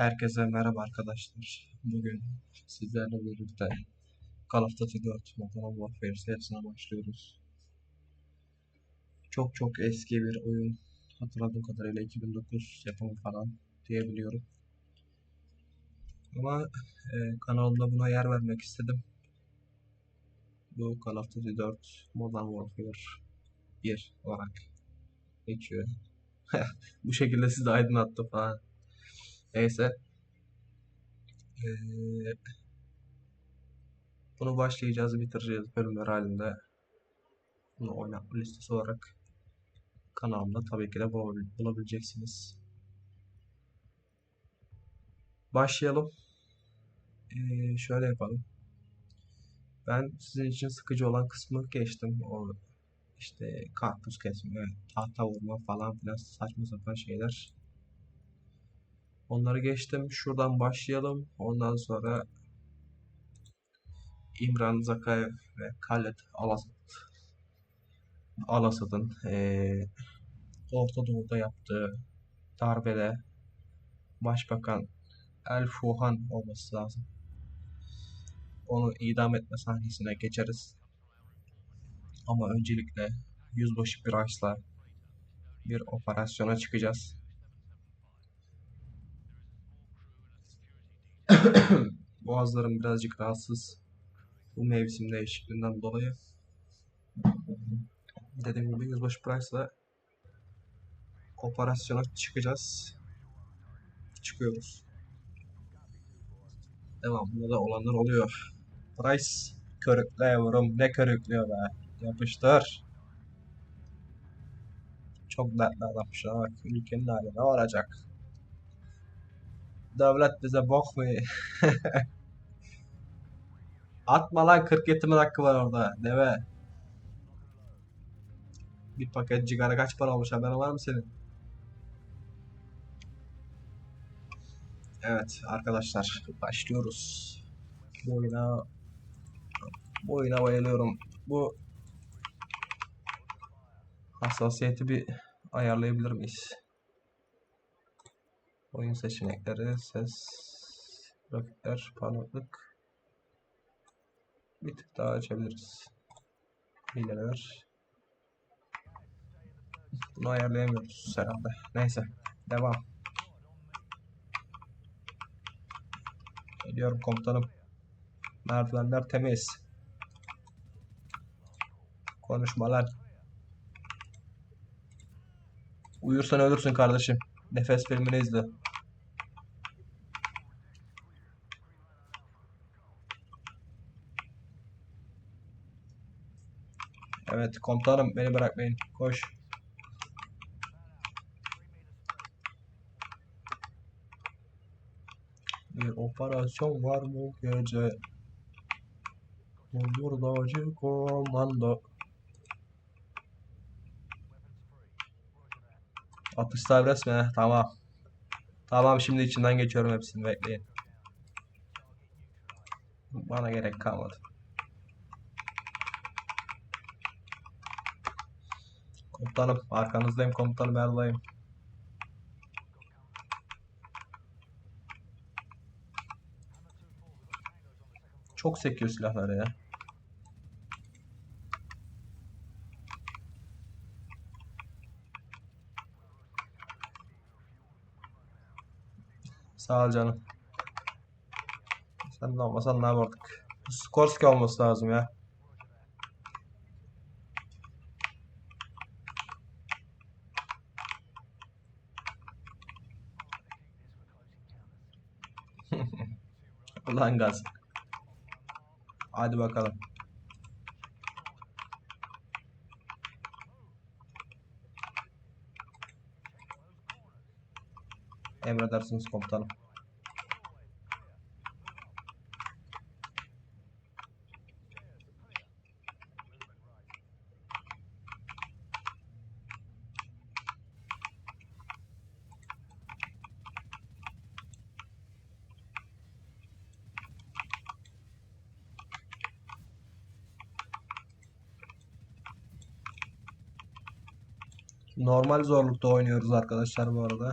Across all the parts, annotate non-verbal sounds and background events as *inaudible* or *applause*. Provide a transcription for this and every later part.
Herkese merhaba arkadaşlar. Bugün sizlerle birlikte Call of Duty 4 Modern Warfare serisine başlıyoruz. Çok çok eski bir oyun. Hatırladığım kadarıyla 2009 yapımı falan diyebiliyorum. Ama e, kanalımda buna yer vermek istedim. Bu Call of Duty 4 Modern Warfare 1 olarak geçiyor. *laughs* Bu şekilde sizi aydınlattım falan. Neyse. Ee, bunu başlayacağız, bitireceğiz bölümler halinde. Bunu oynatma listesi olarak kanalımda tabii ki de bulabil- bulabileceksiniz. Başlayalım. Ee, şöyle yapalım. Ben sizin için sıkıcı olan kısmı geçtim. O işte karpuz kesme, tahta vurma falan filan saçma sapan şeyler. Onları geçtim. Şuradan başlayalım. Ondan sonra İmran Zakayev ve Khaled Alasad Alasad'ın eee Orta Doğu'da yaptığı darbede Başbakan El Fuhan olması lazım. Onu idam etme sahnesine geçeriz. Ama öncelikle Yüzbaşı Price'la bir operasyona çıkacağız. *coughs* Boğazlarım birazcık rahatsız. Bu mevsim değişikliğinden dolayı. Dediğim gibi Yüzbaşı Price'la operasyona çıkacağız. Çıkıyoruz. Devamında da olanlar oluyor. Price körükleyiyorum. Ne körüklüyor be. Yapıştır. Çok dertli adammış. Bak ülkenin hali ne olacak? Devlet bize bok mu? *laughs* Atma lan 40 yetimin hakkı var orada. Deve. Bir paket cigara kaç para olmuş haberin var mı senin? Evet arkadaşlar başlıyoruz. Bu oyuna bu oyuna bayılıyorum. Bu hassasiyeti bir ayarlayabilir miyiz? Oyun seçenekleri, ses, grafikler, parlaklık. Bir tık daha açabiliriz. Hileler. Bunu ayarlayamıyoruz herhalde. Neyse. Devam. Geliyorum komutanım. Merdivenler temiz. Konuşma lan. Uyursan ölürsün kardeşim. Nefes filmini izle. Evet komutanım beni bırakmayın. Koş. Bir operasyon var bu gece. Buradacı komando. Atış serbest mi? Tamam. Tamam şimdi içinden geçiyorum hepsini bekleyin. Bana gerek kalmadı. Komutanım arkanızdayım komutanım Erlay'ım. Çok sekiyor silahları ya. Sağ ol canım. Sen de olmasan ne yapardık? Skorsky olması lazım ya. *laughs* Ulan gaz. Hadi bakalım. Emredersiniz komutanım. Normal zorlukta oynuyoruz arkadaşlar bu arada.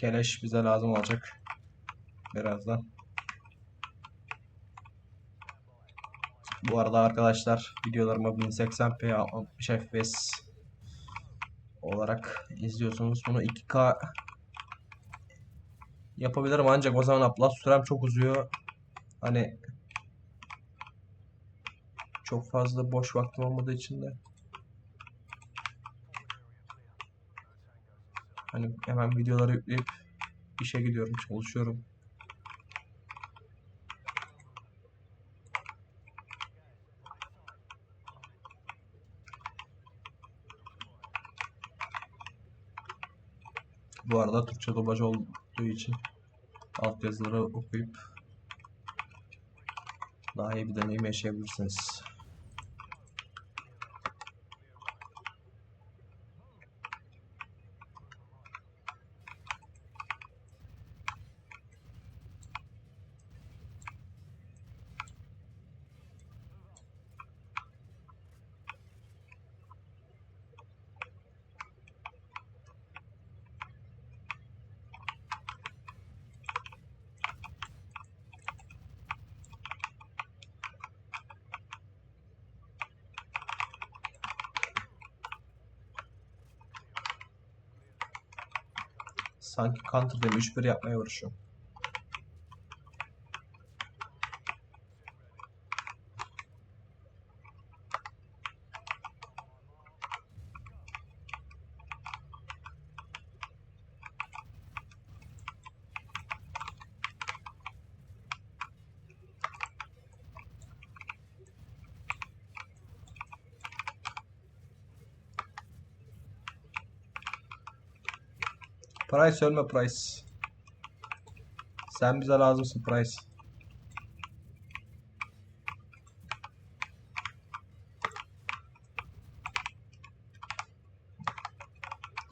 Keleş bize lazım olacak. Birazdan. Bu arada arkadaşlar videolarımı 1080p 60 fps olarak izliyorsunuz. Bunu 2K yapabilirim ancak o zaman upload sürem çok uzuyor. Hani çok fazla boş vaktim olmadığı için de hani hemen videoları yükleyip işe gidiyorum, çalışıyorum. Bu arada Türkçe dublaj olduğu için altyazıları okuyup daha iyi bir deneyim yaşayabilirsiniz. Sanki Counter'da 3-1 yapmaya uğraşıyorum. Price ölme Price. Sen bize lazımsın Price.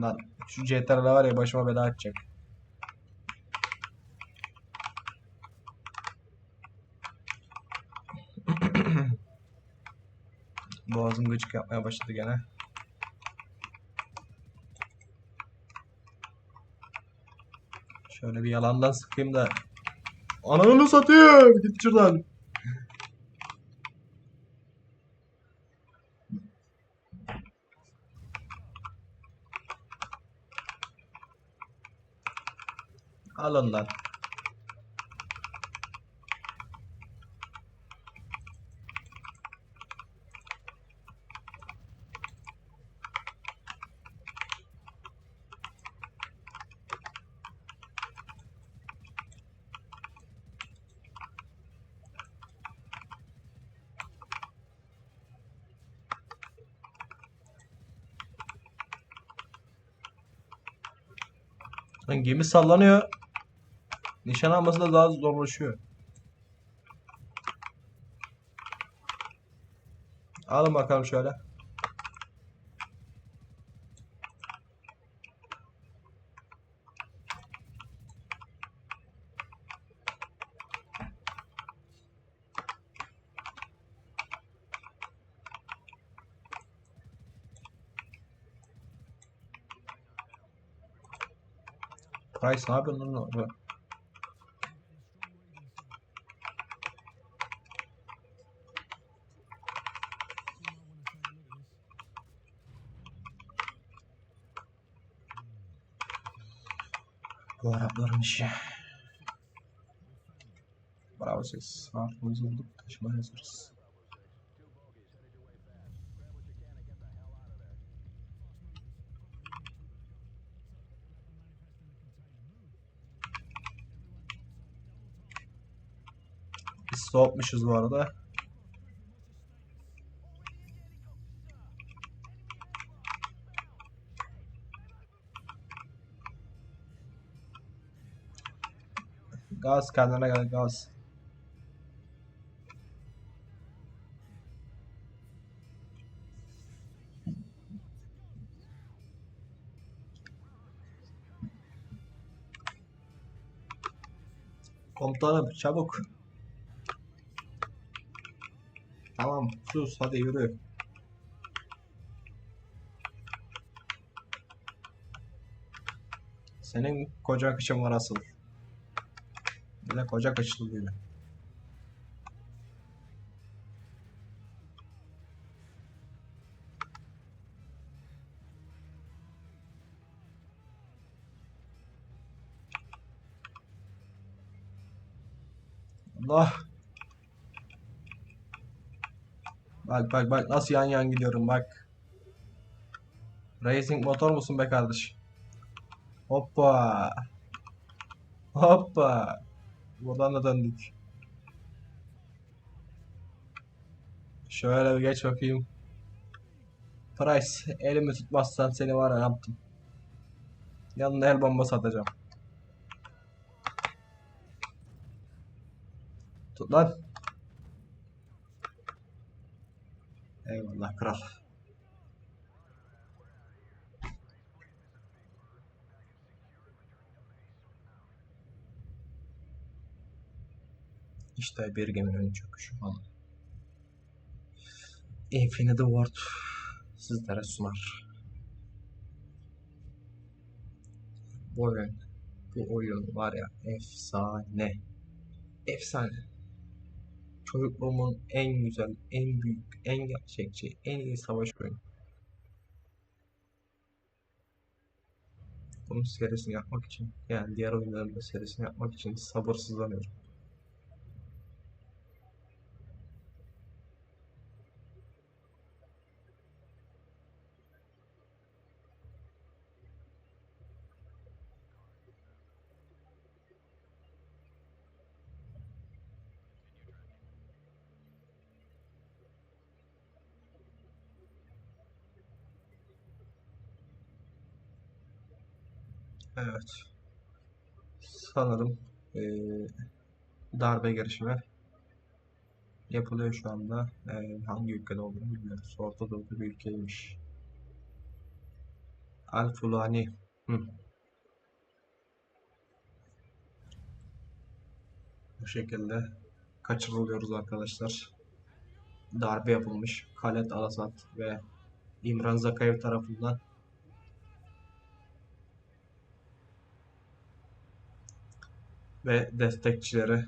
Lan şu CTRL var ya başıma bela açacak. *coughs* Boğazım gıcık yapmaya başladı gene. Şöyle bir yalandan sıkayım da. Ananı satayım. Git şuradan. Al ondan. Lan gemi sallanıyor. Nişan alması da daha zorlaşıyor. Alın bakalım şöyle. Price ne yapıyorsun lan orada? Bu Arapların işi. Bravo siz. Harfımız olduk. Soğutmuşuz bu arada. Gaz kendine gel gaz. Komutanım çabuk. Tamam sus hadi yürü. Senin koca kışın var asıl. Bir de koca kışlı böyle. Allah. Bak bak bak nasıl yan yan gidiyorum bak. Racing motor musun be kardeş? Hoppa. Hoppa. Buradan da döndük. Şöyle bir geç bakayım. Price elimi tutmazsan seni var ya yaptım. Yanına el bombası atacağım. Tut lan. Eyvallah kral. İşte bir geminin çöküşü falan. Infinity Ward sizlere sunar. Bu oyun, bu oyun var ya efsane. Efsane. Çocukluğumun en güzel, en büyük, en gerçekçi, en iyi savaş oyunu. Bunun serisini yapmak için, yani diğer oyunların da serisini yapmak için sabırsızlanıyorum. Evet. Sanırım eee, darbe girişimi yapılıyor şu anda. Eee, hangi ülkede olduğunu bilmiyoruz. Orta Doğu'da bir ülkeymiş. Al Fulani. Hı. Bu şekilde kaçırılıyoruz arkadaşlar. Darbe yapılmış. Khaled Al-Assad ve İmran Zakayev tarafından ve destekçileri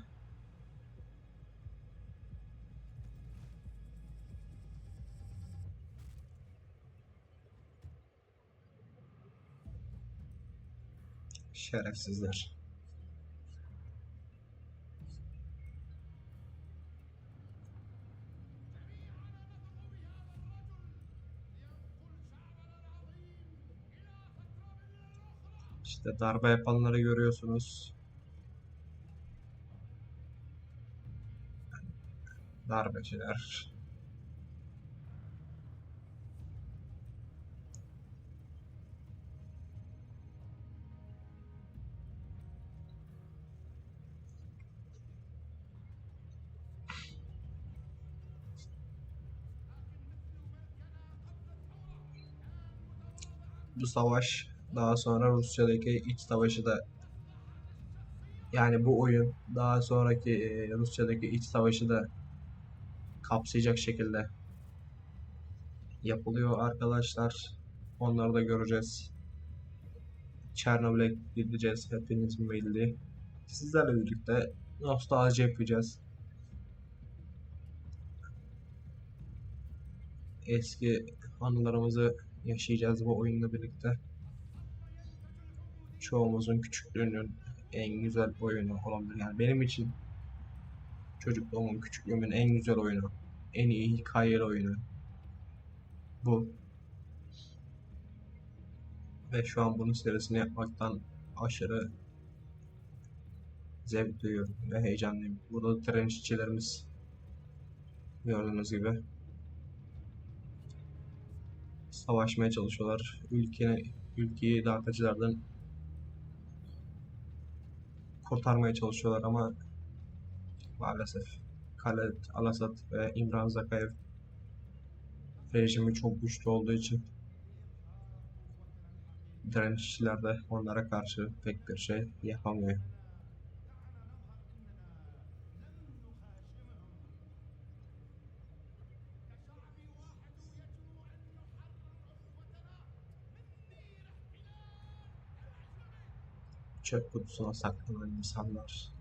şerefsizler. İşte darbe yapanları görüyorsunuz. Darbeciler. Bu savaş daha sonra Rusya'daki iç savaşı da yani bu oyun daha sonraki e, Rusya'daki iç savaşı da kapsayacak şekilde yapılıyor arkadaşlar. Onları da göreceğiz. Çernobil'e gideceğiz hepinizin bildiği. Sizlerle birlikte nostalji yapacağız. Eski anılarımızı yaşayacağız bu oyunla birlikte. Çoğumuzun küçüklüğünün en güzel oyunu olabilir. Yani benim için çocukluğumun, küçüklüğümün en güzel oyunu, en iyi hikayeli oyunu bu. Ve şu an bunun serisini yapmaktan aşırı zevk duyuyorum ve heyecanlıyım. Burada tren işçilerimiz gördüğünüz gibi savaşmaya çalışıyorlar. Ülke, ülkeyi dağıtıcılardan kurtarmaya çalışıyorlar ama maalesef Khaled Al-Assad ve İmran Zakayev rejimi çok güçlü olduğu için direnişçiler de onlara karşı pek bir şey yapamıyor. çöp kutusuna saklanan insanlar.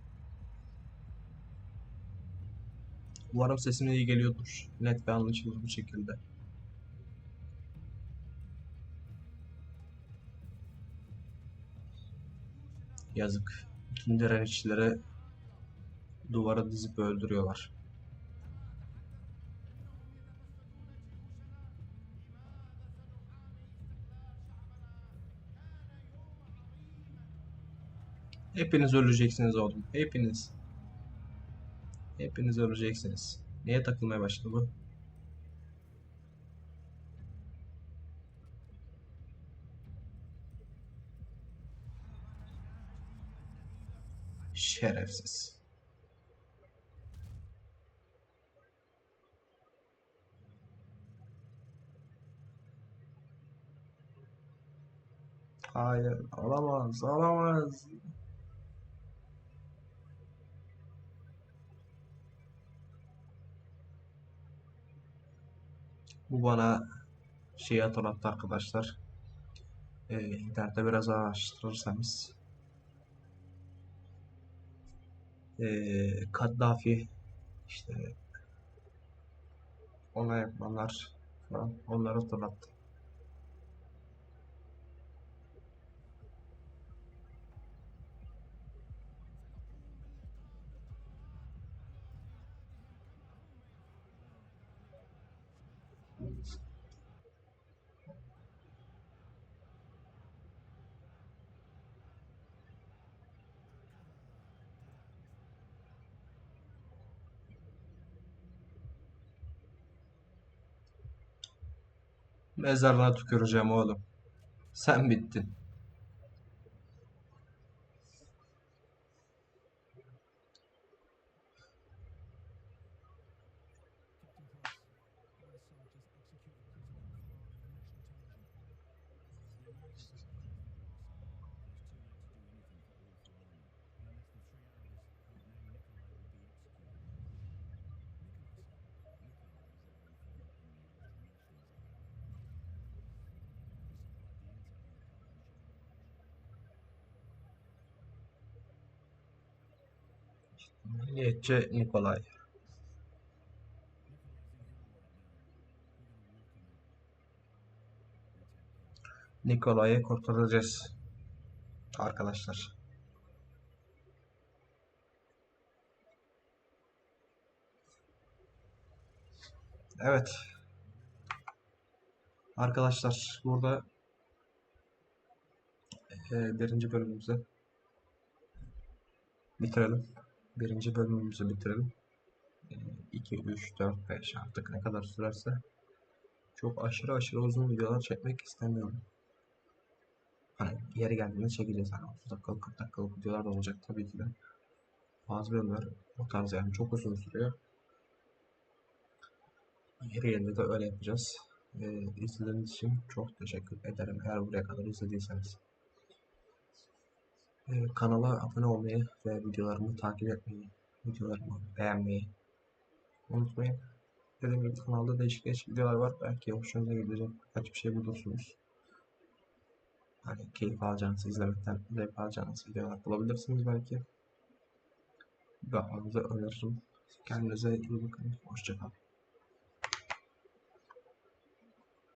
Umarım sesim iyi geliyordur. Net ve anlaşılır bir şekilde. Yazık. Bütün direnişçileri duvara dizip öldürüyorlar. Hepiniz öleceksiniz oğlum. Hepiniz. Hepiniz öleceksiniz. Niye takılmaya başladı bu? Şerefsiz. Hayır, alamaz, alamaz. Bu bana şeyi hatırlattı arkadaşlar. Ee, internette biraz araştırırsanız ee, Kaddafi işte ona yapılanlar falan onları hatırlattı. Mezarına tüküreceğim oğlum. Sen bittin. Milliyetçi Nikolay. Nikolay'ı kurtaracağız. Arkadaşlar. Evet. Arkadaşlar burada e, birinci bölümümüzü bitirelim. Birinci bölümümüzü bitirelim. 2, 3, 4, 5 artık ne kadar sürerse çok aşırı aşırı uzun videolar çekmek istemiyorum. Hani yeri geldiğinde çekeceğiz. Hani 30 dakikalık 40 dakikalık videolar da olacak tabii ki de. Bazı bölümler o tarz yani çok uzun sürüyor. Yeri geldiğinde de öyle yapacağız. Ee, izlediğiniz için çok teşekkür ederim. Eğer buraya kadar izlediyseniz. Ee, kanala abone olmayı ve videolarımı takip etmeyi, videolarımı beğenmeyi unutmayın. Dediğim gibi kanalda değişik değişik videolar var. Belki hoşunuza gidecek birkaç bir şey bulursunuz. Hani keyif alacağınız, izlemekten zevk alacağınız videolar bulabilirsiniz belki. Bakmanızı öneririm. Kendinize iyi bakın. Hoşçakalın.